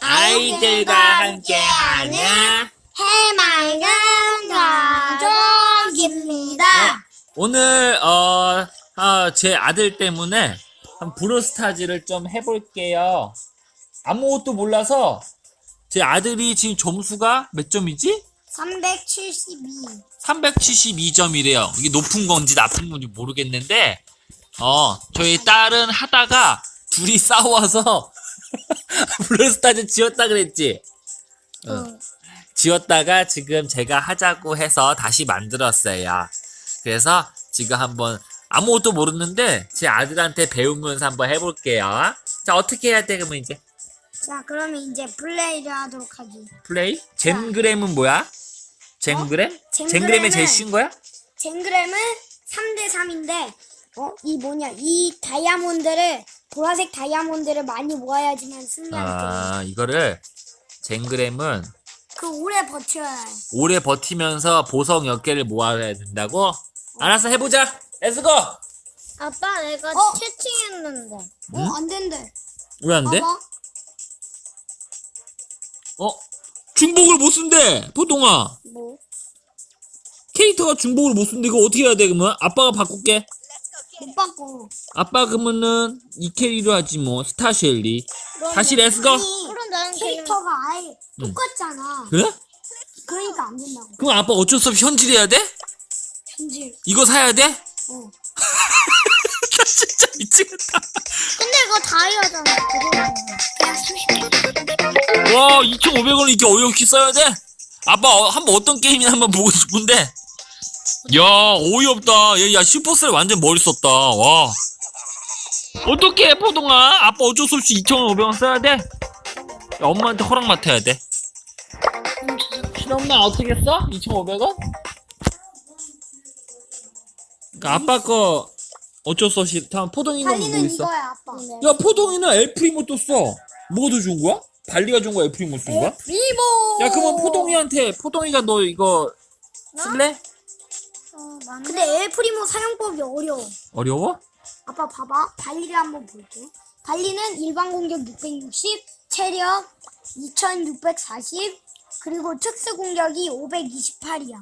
아이들과 함께하는 해맑은 가족입니다. 오늘 어, 어, 제 아들 때문에 한 브로스타즈를 좀 해볼게요. 아무것도 몰라서 제 아들이 지금 점수가 몇 점이지? 372. 372점이래요. 이게 높은 건지 나쁜 건지 모르겠는데, 어, 저희 딸은 하다가 둘이 싸워서 브로스타즈 지었다 그랬지? 응. 지었다가 지금 제가 하자고 해서 다시 만들었어요. 그래서 지금 한번 아무것도 모르는데 제 아들한테 배우면서 한번 해볼게요. 자, 어떻게 해야 돼, 그러면 이제? 자, 그러면 이제 플레이를 하도록 하지. 플레이? 젠그램은 뭐야? 젠그램? 어? 젠그램이 제일 쉬운 거야? 젠그램은 3대 3인데, 어, 이 뭐냐, 이 다이아몬드를, 보라색 다이아몬드를 많이 모아야지만 승리하게 돼. 아, 이거를 젠그램은 그 오래 버텨야 해. 오래 버티면서 보석 몇 개를 모아야 된다고? 알았어, 해보자! 렛츠고! 아빠 내가 어? 채팅했는데 어, 안 된대. 왜 안 돼? 봐봐. 어? 중복을 못 쓴대! 포동아! 뭐? 캐릭터가 중복을 못 쓴데 이거 어떻게 해야 돼 그러면? 아빠가 바꿀게 못 바꿔. 아빠 그러면은 이 캐리로 하지 뭐 스타쉘리 다시 렛츠고 그럼 나는 캐릭터가 아예 똑같잖아. 그래? 그러니까 안 된다고. 그럼 아빠 어쩔 수 없이 현질해야 돼? 현질. 이거 사야 돼? 어. 나 진짜 미치겠다 근데 이거 다이아잖아 그거 그냥 30개. 와 2,500원을 이렇게 어이없이 써야 돼? 아빠 어, 한번 어떤 게임이나 한번 보고 싶은데 야 어이없다 얘, 야 슈퍼셀 완전 머리 썼다 와 어떻게 해 포동아 아빠 어쩔 수 없이 2,500원 써야 돼? 야, 엄마한테 허락 맡아야 돼 실엄마 어떻게 써? 2,500원? 그러니까 아빠 거 어쩔 수 없이 다음 포동이는 뭐 달리는 있어? 이거야, 아빠. 야 포동이는 엘프리모 또 써. 뭐가 더 좋은 거야? 발리가 좋은 거야? 엘프리모 쓴 거야? 리모. 야 그러면 포동이한테 포동이가 너 이거 쓸래? 어, 근데 엘프리모 사용법이 어려워. 어려워? 아빠 봐봐. 발리를 한번 볼게. 발리는 일반 공격 660, 체력 2640, 그리고 특수 공격이 528이야.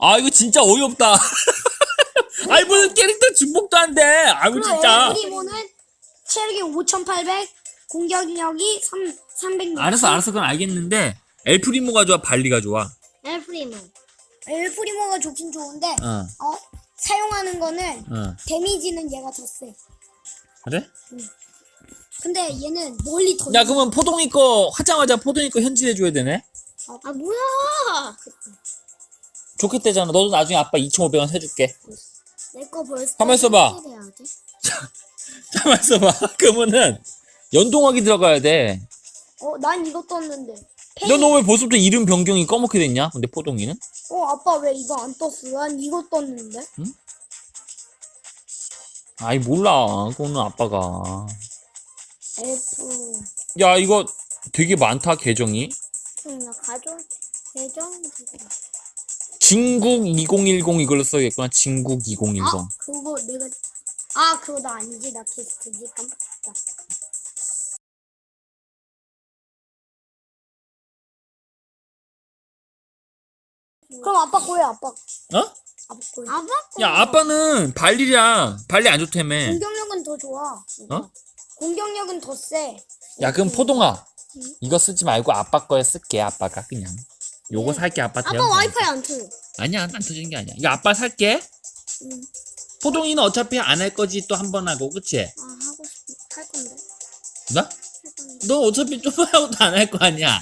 아 이거 진짜 어이없다. 아이 무슨 캐릭터 중복도 안 돼. 아이고 그리고 진짜. 엘프리모는 체력이 5800, 공격력이 3, 300. 알았어 알았어 그건 알겠는데 엘프리모가 좋아 발리가 좋아. 엘프리모 엘프리모가 좋긴 좋은데, 어 어? 사용하는 거는 어. 데미지는 얘가 더 세. 그래? 근데 얘는 멀리 더. 야 그러면 포동이 거 하자마자 포동이 거 현질해 줘야 되네. 아 뭐야 좋겠대잖아. 너도 나중에 아빠 2,500원 해줄게. 내 거 벌써. 가만 있어봐. 가만 있어봐. 그러면은 연동하기 들어가야 돼. 어, 난 이거 떴는데. 너 너 왜 벌써부터 이름 변경이 꺼멓게 됐냐? 근데 포동이는? 어, 아빠 왜 이거 안 떴어? 난 이거 떴는데. 아이 몰라. 그거는 아빠가. F. 야 이거 되게 많다 계정이. 나 가족 계정 진국 2010 이걸로 써야겠구나. 진국 2010. 아, 그거 내가. 아, 그거 나 아니지. 나 게스트지. 깜빡 그럼 아빠 거야, 아빠. 어? 아빠 거야. 아빠 거야 아빠는 발리야. 발리 안 좋다며. 공격력은 더 좋아. 어? 공격력은 더 세. 야 그럼 포동아. 이거 쓰지 말고 아빠 거에 쓸게 아빠가 그냥. 요거 살게 아빠 아빠 대형. 와이파이 안 틀어 아니야 난 터지는 게 아니야. 이거 아빠 살게. 응. 포동이는 어차피 안 할 거지 또 한 번 하고 그치? 아, 하고 싶, 할 건데. 나? 너 어차피 좀 하고도 안 할 거 아니야. 나.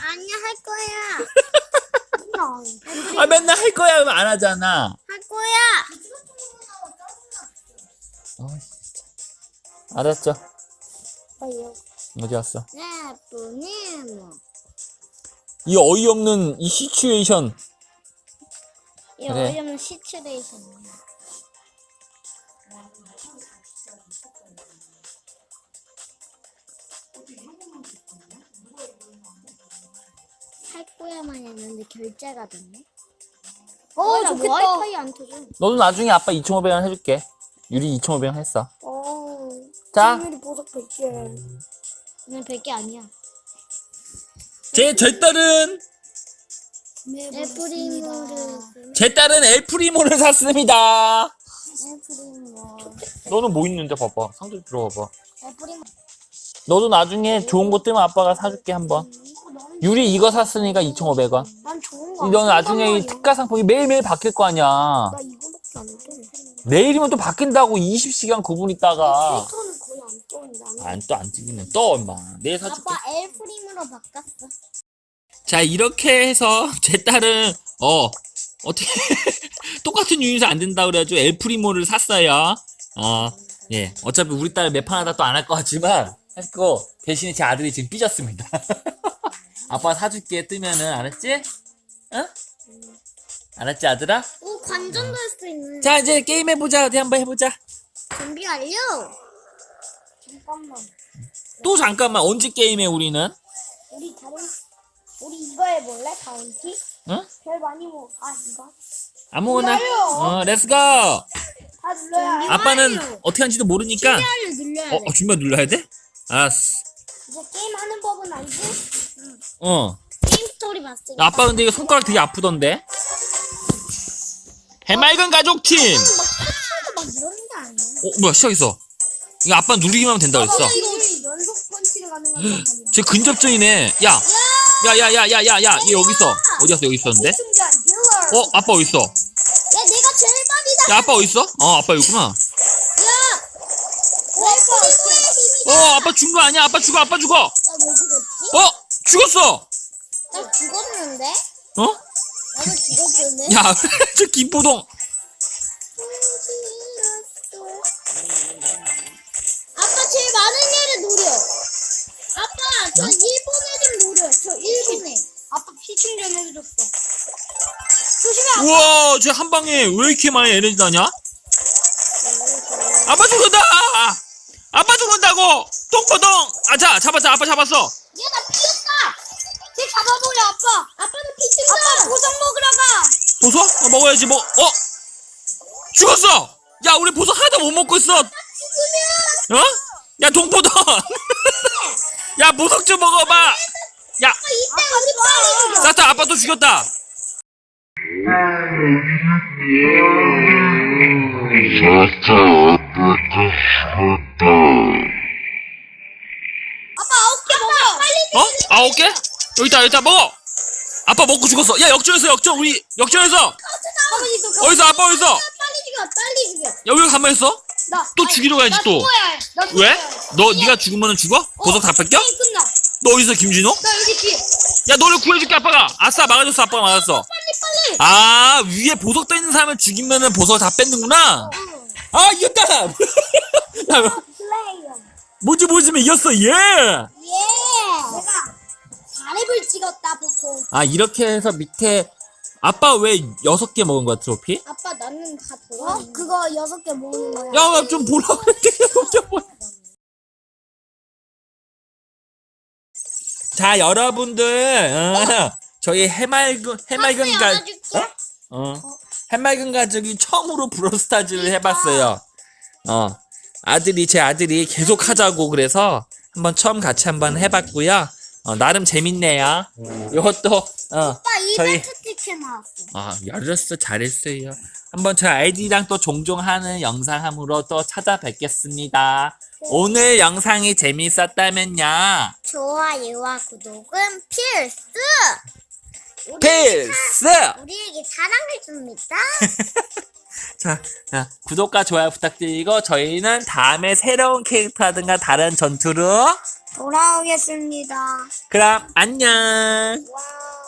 아 맨날 할 거야 하면 안 하잖아. 할 거야 아 진짜. 알았죠. 어디? 예쁘니모 이 어이없는 이 시츄에이션. 이 그래. 어이없는 시츄레이션 할 거야만 했는데 결제가 됐네 어, 나 좋겠다. 와이파이 안 터져. 너도 나중에 아빠 2,500원 해줄게. 유리 2,500원 했어. 어. 자. 친구들이 보석 100개. 그냥 100개 아니야. 제, 제 딸은, 애플이모를. 제 딸은 엘프리모를 샀습니다. 애플이모. 너는 뭐 있는데 봐봐. 상자 들어봐봐. 애플이모. 너도 나중에 좋은 거 뜨면 아빠가 사줄게 한번. 유리 이거 샀으니까 2,500원. 난 좋은 거. 너는 나중에 이 특가 상품이 매일매일 바뀔 거 아니야. 나 이거밖에 안 돼. 내일이면 또 바뀐다고 20시간 구분 있다가. 거의 안 떠. 나는. 안또 안 뜨기는 떠 엄마. 내일 사줄게. 아빠 애플이모로 바꿨어. 자 이렇게 해서 제 딸은 어 어떻게 똑같은 유닛이 안 된다 그래가지고 엘프리모를 샀어요. 어 예. 어차피 우리 딸몇판 하다 또 안 할 것 같지만 했고 대신에 제 아들이 지금 삐졌습니다. 아빠 사줄게 뜨면은 알았지? 응? 알았지 아들아? 오, 관전도 할 수 있는. 자 이제 게임 해보자 어디 한번 해보자. 준비 완료. 잠깐만. 또 잠깐만 언제 게임해 우리는? 우리 다른 우리 이거 해볼래? 다운티? 응? 별 많이 모. 아 이거. 아무거나. 어 렛츠고. 다 눌러야 해. 아빠는 어떻게 하는지도 모르니까. 준비를 눌러야 어, 돼. 어 준비 눌러야 돼? 알았어. 이제 게임 하는 법은 알지? 어. 게임 스토리 봤으니까. 아빠 근데 이거 손가락 되게 아프던데. 해맑은 가족팀. 막 터치하고 막 이러는 게 아니야. 어 뭐야 시작했어. 이거 아빠 누르기만 하면 된다 그랬어. 이거 연속 펀치를 가능한 판이야. 쟤 근접전이네. 야. 야 야 야 야 야 야 얘 여기 있어. 어디 갔어 여기 있었는데? 딜러. 어 아빠 어디 있어? 야, 내가 제일 많이다. 야 아빠 어디 있어? 어 아빠 여기구나. 야! 애플이모의 힘이다. 어 아빠 죽은 거 아니야? 아빠 죽어 아빠 죽어. 나왜 죽었지? 어 죽었어. 나 죽었는데? 어? 나도 죽었는데? 야 저 김포동. 아빠 제일 많은 애를 노려. 아빠 저 일본 애좀 노려. 저 일본 애. 아빠 피 충전 해줬어. 조심해. 우와 쟤 한 방에 왜 이렇게 많이 에너지 나냐? 아빠 죽는다. 아빠 죽는다고. 아자 잡았자 아빠 잡았어. 야나 피었다. 쟤 잡아버려 아빠. 아빠는 피친다. 아빠 보석 먹으러 가. 보석? 어, 먹어야지 뭐. 어? 죽었어. 야 우리 보석 하나도 못 먹고 있어. 죽으면 어? 야 동포동. 야 보석 좀 먹어봐. 야 이때 우리 빨리 죽여. 사타 아빠 또 죽였다. 아빠 아홉 개 먹어. 어? 아홉 개? 여기 있다 여기 있다 먹어. 아빠 먹고 죽었어. 야 역전했어 역전 우리 역전했어. 가만히 있어. 가만히 어디서 아빠 어디서? 빨리 죽여. 빨리 죽여. 여기 가만 있어? 나. 또 죽이러 가야지 나 또. 죽어야 해. 나 죽어야 왜? 해. 너 네가 죽으면 죽어? 보석 다 뺏겨? 게임 끝나. 너 어디서 김진호? 나 여기 뒤에. 야 너를 구해줄게 아빠가. 아싸 막아줬어 아빠가 막았어. 빨리 빨리. 아 위에 보석 떠 있는 사람을 죽이면은 보석 다 뺏는구나. 아 이겼다. 야, 플레이어. 뭔지 모르지만 이겼어 예. 4렙을 찍었다 보고. 아 이렇게 해서 밑에 아빠 왜 여섯 개 먹은 거야 트로피? 아빠 나는 다 어? 돌아. 그거 여섯 개 먹는 거야. 야좀 보라 좀 보라. 자 여러분들 어, 저희 해맑은 해맑은 가 안아줄게. 어? 해맑은 가족이 처음으로 브로스타즈를 해봤어요. 어 아들이 제 아들이 계속 하자고 그래서 한번 처음 같이 한번 해봤고요. 어, 나름 재밌네요. 이것도 어 아빠 저희- 이벤트 티켓 나왔어. 아, 열렸어. 잘했어요. 한번 저 아이디랑 또 종종 하는 영상함으로 또 찾아뵙겠습니다. 오늘 영상이 재밌었다면요. 좋아요와 구독은 필수. 우리 필수! 우리에게 사랑을 줍니다. 자, 자, 구독과 좋아요 부탁드리고 저희는 다음에 새로운 캐릭터라든가 다른 전투로 돌아오겠습니다. 그럼 안녕. 와.